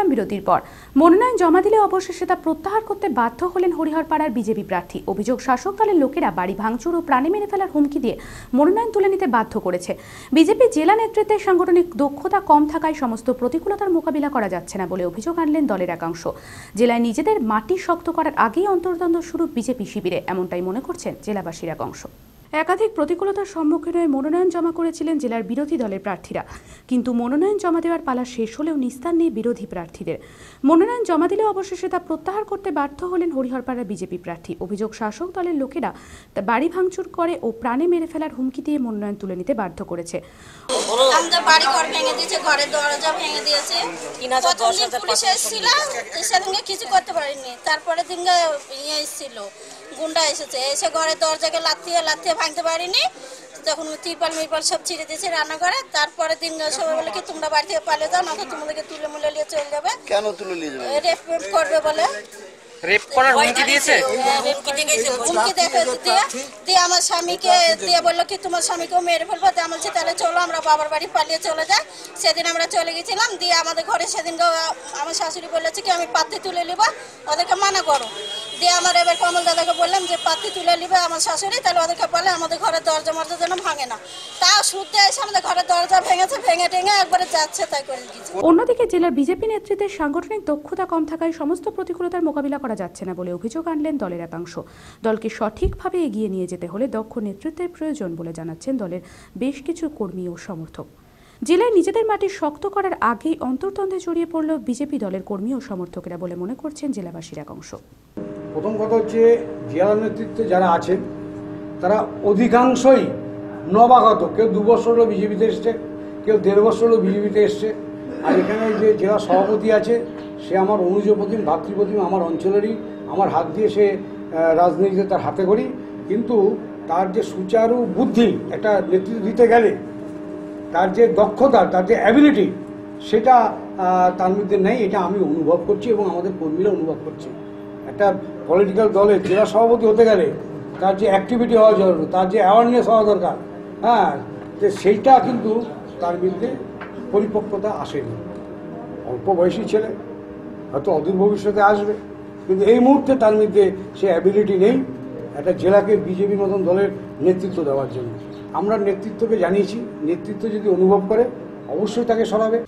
পেলাম বিরতির পর। মনোনয়ন জমা দিলে অবশেষে তা প্রত্যাহার করতে বাধ্য হলেন হরিহরপাড়ার বিজেপি প্রার্থী। অভিযোগ, শাসক দলের লোকেরা বাড়ি ভাঙচুর ও প্রাণে মেরে ফেলার হুমকি দিয়ে মনোনয়ন তুলে নিতে বাধ্য করেছে। বিজেপি জেলা নেতৃত্বের সাংগঠনিক দক্ষতা কম থাকায় সমস্ত প্রতিকূলতার মোকাবিলা করা যাচ্ছে না বলে অভিযোগ আনলেন দলের একাংশ। জেলায় নিজেদের মাটি শক্ত করার আগেই অন্তর্দ্বন্দ্ব শুরু বিজেপি শিবিরে, এমনটাই মনে করছেন জেলাবাসীর একাংশ। একাধিক প্রতিকূলতার সম্মুখীন হয়ে মনোনয়ন জমা করেছিলেন জেলার বিরোধী দলের প্রার্থীরা। কিন্তু মনোনয়ন জমা দেওয়ার পালা শেষ হলেও নিস্তার নেই বিরোধী প্রার্থীদের। মনোনয়ন জমা দিলে অবশেষে তা প্রত্যাহার করতে বাধ্য হলেন হরিহরপাড়ার বিজেপি প্রার্থী। অভিযোগ, শাসক দলের লোকেরা বাড়ি ভাঙচুর করে ও প্রাণে মেরে ফেলার হুমকি দিয়ে মনোনয়ন তুলে নিতে বাধ্য করেছে। বাড়ি ভেঙে দিয়েছে, ঘরের দরজা ভেঙে দিয়েছে। এসেছিল সেদিনকে কিছু করতে ইয়ে এসেছিল, গুন্ডা এসেছে। এসে ঘরের দরজাকে লাথিয়ে লাথিয়ে ভাঙতে পারিনি। তখন তিরপাল মিরপাল সব ছিঁড়ে দিয়েছে রান্না করে তারপরে দিন সবাই বলে কি তোমরা বাড়ি থেকে পালিয়ে যাও নয়তো তোমাদেরকে তুলে মুলে নিয়ে চলে যাবে। কেন তুলে নিয়ে যাবে? রেপ করবে বলে। রেপ করার হুমকি দিয়েছে? হুমকি দেখে দিয়ে দিয়ে আমার স্বামীকে দিয়ে বলল কি তোমার স্বামীকেও মেরে ফেলব। দিয়ে আমি বলছি তাহলে চলো আমরা বাবার বাড়ি পালিয়ে চলে যাই। সেদিন আমরা চলে গেছিলাম। দিয়ে আমাদের ঘরে সেদিন আমার শাশুড়ি বলেছে কি আমি পাত্তি তুলে নিব। ওদেরকে মানা করো। দিয়ে আমার এবার কমল দাদাকে বললাম যে পাত্তি তুলে নিবে আমার শাশুড়ি, তাহলে ওদেরকে বলে আমাদের ঘরের দরজা মরজা যেন ভাঙে না। তাও শুদ্ধ এসে আমাদের ঘরের দরজা ভেঙেছে, ভেঙে টেঙে একবারে যাচ্ছে তাই করে দিয়েছে। অন্যদিকে জেলার বিজেপি নেতৃত্বের সাংগঠনিক দক্ষতা কম থাকায় সমস্ত প্রতিকূলতার মোকাবিলা করা যাচ্ছে না বলে অভিযোগ আনলেন দলের একাংশ। দলকে সঠিকভাবে এগিয়ে নিয়ে যেতে হলে দক্ষ নেতৃত্বের প্রয়োজন বলে জানাচ্ছেন দলের বেশ কিছু কর্মী ও সমর্থক। জেলায় নিজেদের মাটি শক্ত করার আগেই অন্তর্দ্বন্দ্বে জড়িয়ে পড়ল বিজেপি দলের কর্মী ও সমর্থকেরা বলে মনে করছেন জেলাবাসীর একাংশ। প্রথম কথা হচ্ছে জেলা নেতৃত্বে যারা আছেন, তারা অধিকাংশই নবাগত। কেউ দু বছর হলো বিজেপিতে এসছে, কেউ দেড় বছর হলো বিজেপিতে এসছে। আর এখানে যে জেলা সভাপতি আছে, সে আমার অনুজ প্রতিম ভাতৃপ্রতিম, আমার অঞ্চলেরই। আমার হাত দিয়ে সে রাজনীতিতে তার হাতে করি কিন্তু তার যে সুচারু বুদ্ধি, একটা নেতৃত্ব দিতে গেলে, তার যে দক্ষতা, তার যে অ্যাবিলিটি সেটা তার মধ্যে নেই, এটা আমি অনুভব করছি এবং আমাদের কর্মীরা অনুভব করছি। একটা পলিটিক্যাল দলের জেলা সভাপতি হতে গেলে তার যে অ্যাক্টিভিটি হওয়া জরুরি, তার যে অ্যাওয়ারনেস হওয়া দরকার হ্যাঁ যে সেইটা কিন্তু তার বিরুদ্ধে পরিপক্কতা আসেনি। অল্প বয়সী ছেলে, হয়তো অদূর ভবিষ্যতে আসবে, কিন্তু এই মুহূর্তে তার মধ্যে সে অ্যাবিলিটি নেই একটা জেলাকে বিজেপির মতন দলের নেতৃত্ব দেওয়ার জন্য। আমরা নেতৃত্বকে জানিয়েছি, নেতৃত্ব যদি অনুভব করে, অবশ্যই তাকে সরাবে